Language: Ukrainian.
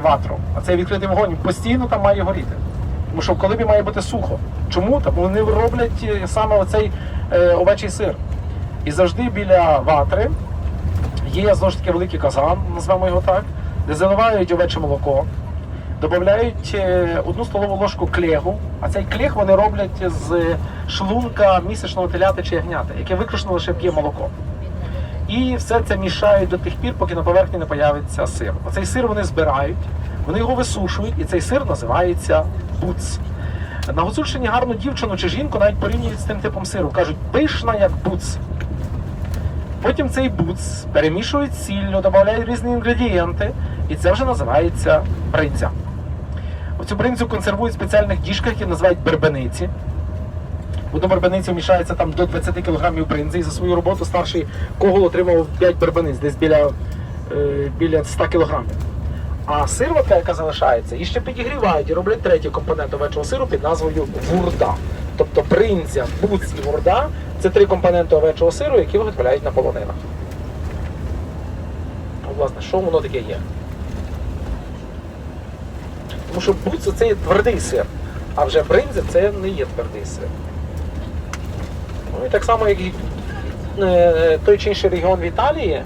ватру. А цей відкритий вогонь постійно там має горіти. Тому що в колибі має бути сухо. Чому? Тому вони роблять е, саме оцей е, овечий сир. І завжди біля ватри є знову ж таки великий казан, назвемо його так, де заливають овече молоко, додають е, одну столову ложку клегу, а цей клег вони роблять з шлунка місячного теляти чи ягняти, яке виключно лише п'є молоко. І все це мішають до тих пір, поки на поверхні не появиться сир. Оцей сир вони збирають, вони його висушують, і цей сир називається буц. На Гуцульщині гарну дівчину чи жінку навіть порівнюють з тим типом сиру. Кажуть, пишна як буц. Потім цей буц перемішують сіллю, додають різні інгредієнти, і це вже називається бринзя. Оцю бринзю консервують в спеціальних діжках, які називають бербениці. В одну бербеницю вмішається там до 20 кг бринзи, і за свою роботу старший когол отримав 5 бербениць, десь біля, е, біля 100 кг. А сироватка, яка залишається, і ще підігрівають і роблять третій компонент овечого сиру під назвою вурда. Тобто бринзя, буц і вурда це три компоненти овечого сиру, які виготовляють на полонинах. Ну, власне, що воно таке є? Тому що буц це є твердий сир, а вже бринзя це не є твердий сир. Ну і так само, як і е, той чи інший регіон в Італії,